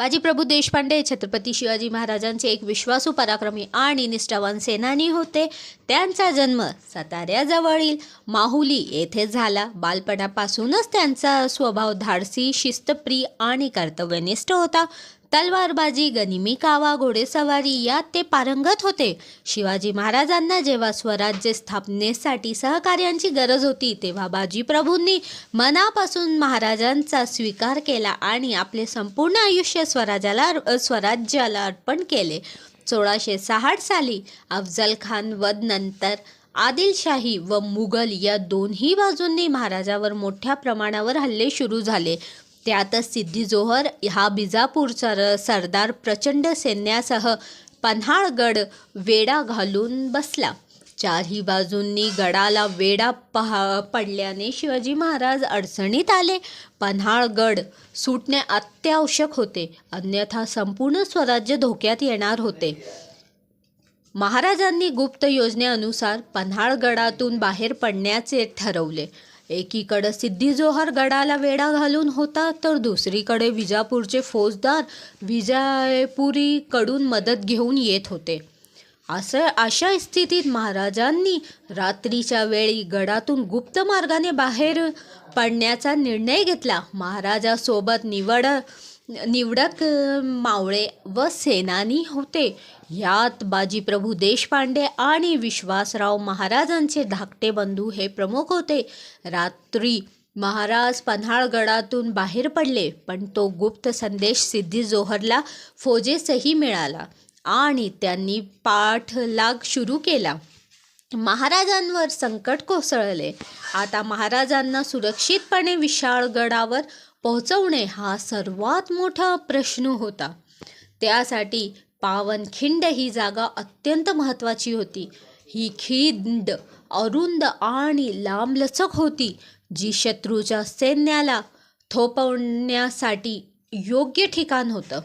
बाजीप्रभू देशपांडे छत्रपती शिवाजी महाराजांचे एक विश्वासू पराक्रमी आणि निष्ठावान सेनानी होते. त्यांचा जन्म साताऱ्याजवळील माहुली येथे झाला. बालपणापासूनच त्यांचा स्वभाव धाडसी शिस्तप्रिय आणि कर्तव्यनिष्ठ होता. तलवारबाजी गनिमी कावा घोडेसवारी यात ते पारंगत होते. शिवाजी महाराजांना जेव्हा स्वराज्य स्थापनेसाठी सहकार्यांची गरज होती तेव्हा बाजीप्रभूंनी मनापासून महाराजांचा स्वीकार केला आणि आपले संपूर्ण आयुष्य स्वराज्याला स्वराज्याला अर्पण केले. सोळाशे साठ साली अफजल खान वध नंतर आदिलशाही व मुघल या दोन्ही बाजूंनी महाराजावर मोठ्या प्रमाणावर हल्ले सुरू झाले. त्यातच सिद्धी जोहर हा बिजापूरचा सरदार प्रचंड सैन्यासह पन्हाळगड वेढा घालून बसला. चारही बाजूंनी गडाला वेढा पहा पडल्याने शिवाजी महाराज अडचणीत आले. पन्हाळगड सुटणे अत्यावश्यक होते. अन्यथा संपूर्ण स्वराज्य धोक्यात येणार होते. महाराजांनी गुप्त योजनेनुसार पन्हाळगडातून बाहेर पडण्याचे ठरवले. एकीकडे सिद्धी जोहर गडाला वेढा घालून होता तर दुसरीकडे विजापूरचे फौजदार विजापुरीकडून मदत घेऊन येत होते. असं अशा स्थितीत महाराजांनी रात्रीच्या वेळी गडातून गुप्त मार्गाने बाहेर पडण्याचा निर्णय घेतला. महाराजासोबत निवड निवडक मावळे व सेनानी होते. यात बाजीप्रभू देशपांडे आणि विश्वासराव महाराजांचे धाकटे बंधू हे प्रमुख होते. रात्री महाराज पन्हाळगडातून बाहेर पडले पण तो गुप्त संदेश सिद्धी जोहरला फौजेसही मिळाला आणि त्यांनी पाठलाग सुरू केला. महाराजांवर संकट कोसळले. आता महाराजांना सुरक्षितपणे विशाळगडावर पोहोचवणे हा सर्वात मोठा प्रश्न होता. त्यासाठी पावनखिंड ही जागा अत्यंत महत्त्वाची होती. ही खिंड अरुंद आणि लांबलचक होती जी शत्रूच्या सैन्याला थोपवण्यासाठी योग्य ठिकाण होतं.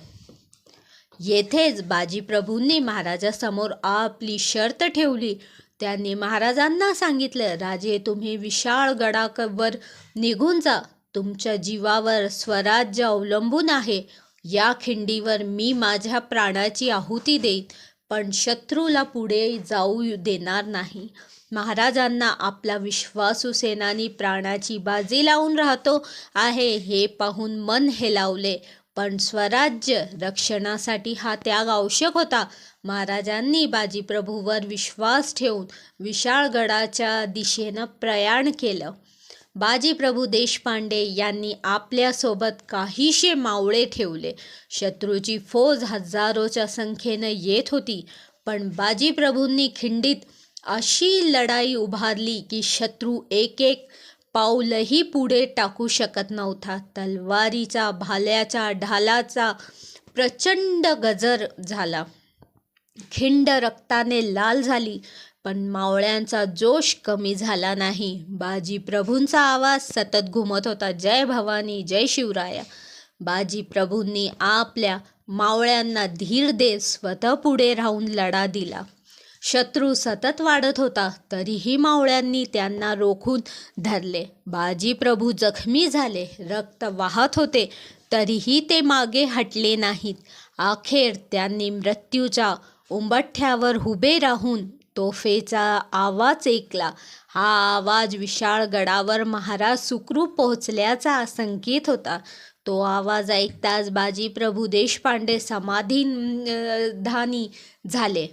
येथेच बाजीप्रभूंनी महाराजासमोर आपली शर्त ठेवली. त्यांनी महाराजांना सांगितलं राजे तुम्ही विशाळ गडावर निघून जा. तुमच्या जीवावर स्वराज्य अवलंबून आहे. या खिंडीवर मी माझ्या प्राणाची आहुती देईन पण शत्रूला पुढे जाऊ देणार नाही. महाराजांना आपला विश्वासू सेनानी प्राणाची बाजी लावून राहतो आहे हे पाहून मन हेलावले पण स्वराज्य रक्षणासाठी हा त्याग आवश्यक होता. महाराजांनी बाजीप्रभूवर विश्वास ठेवून विशाळगडाच्या दिशेनं प्रयाण केलं. बाजीप्रभू देशपांडे यांनी आपल्यासोबत काहीशे मावळे ठेवले. शत्रूची फौज हजारोच्या संख्येनं येत होती पण बाजीप्रभूंनी खिंडीत अशी लढाई उभारली की शत्रू एक एक पाऊलही पुढे टाकू शकत नव्हता. तलवारीचा भाल्याचा ढालाचा प्रचंड गजर झाला. खिंड रक्ताने लाल झाली पण मावळ्यांचा जोश कमी झाला नाही. बाजी प्रभूंचा आवाज सतत घुमत होता. जय भवानी जय शिवराया. बाजी प्रभूंनी आपल्या मावळ्यांना धीर देत स्वतः पुढे राहून लढा दिला. शत्रू सतत वाढत होता तरीही मावळ्यांनी त्यांना रोखून धरले. बाजी प्रभू जखमी झाले रक्त वाहत होते तरीही ते मागे हटले नाहीत. अखेर त्यांनी मृत्यूच्या उंबठ्यावर उभे राहून तोफेचा आवाज ऐकला. हा आवाज विशाळ गडावर महाराज सुखरूप पोहोचल्याचा संकेत होता. तो आवाज ऐकताच बाजीप्रभू देशपांडे समाधीधानी झाले.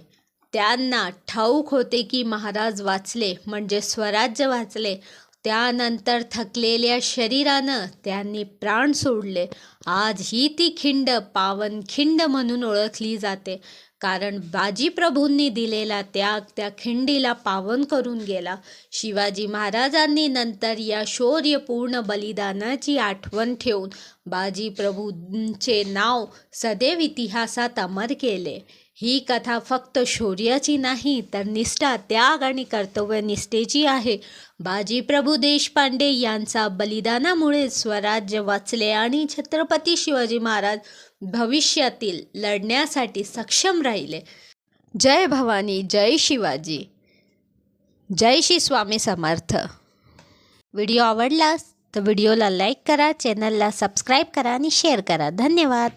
त्यांना ठाऊक होते की महाराज वाचले म्हणजे स्वराज्य वाचले. त्यानंतर थकलेल्या शरीरानं त्यांनी प्राण सोडले. आज ही ती खिंड पावन खिंड म्हणून ओळखली जाते. कारण बाजीप्रभूंनी दिलेला त्याग त्या खिंडीला पावन करून गेला. शिवाजी महाराजांनी नंतर या शौर्यपूर्ण बलिदानाची आठवण ठेवून बाजीप्रभूंचे नाव सदैव इतिहासात अमर केले. ही कथा फक्त शौर्याची नाही तर निष्ठा त्याग आणि कर्तव्यनिष्ठेची आहे. बाजीप्रभू देशपांडे यांचा बलिदानामुळे स्वराज्य वाचले आणि छत्रपती शिवाजी महाराज भविष्यातील लढण्यासाठी सक्षम राहिले. जय भवानी जय शिवाजी. जय श्री स्वामी समर्थ. व्हिडिओ आवडलास तर व्हिडिओला लाईक करा चॅनलला सबस्क्राईब करा आणि शेअर करा. धन्यवाद.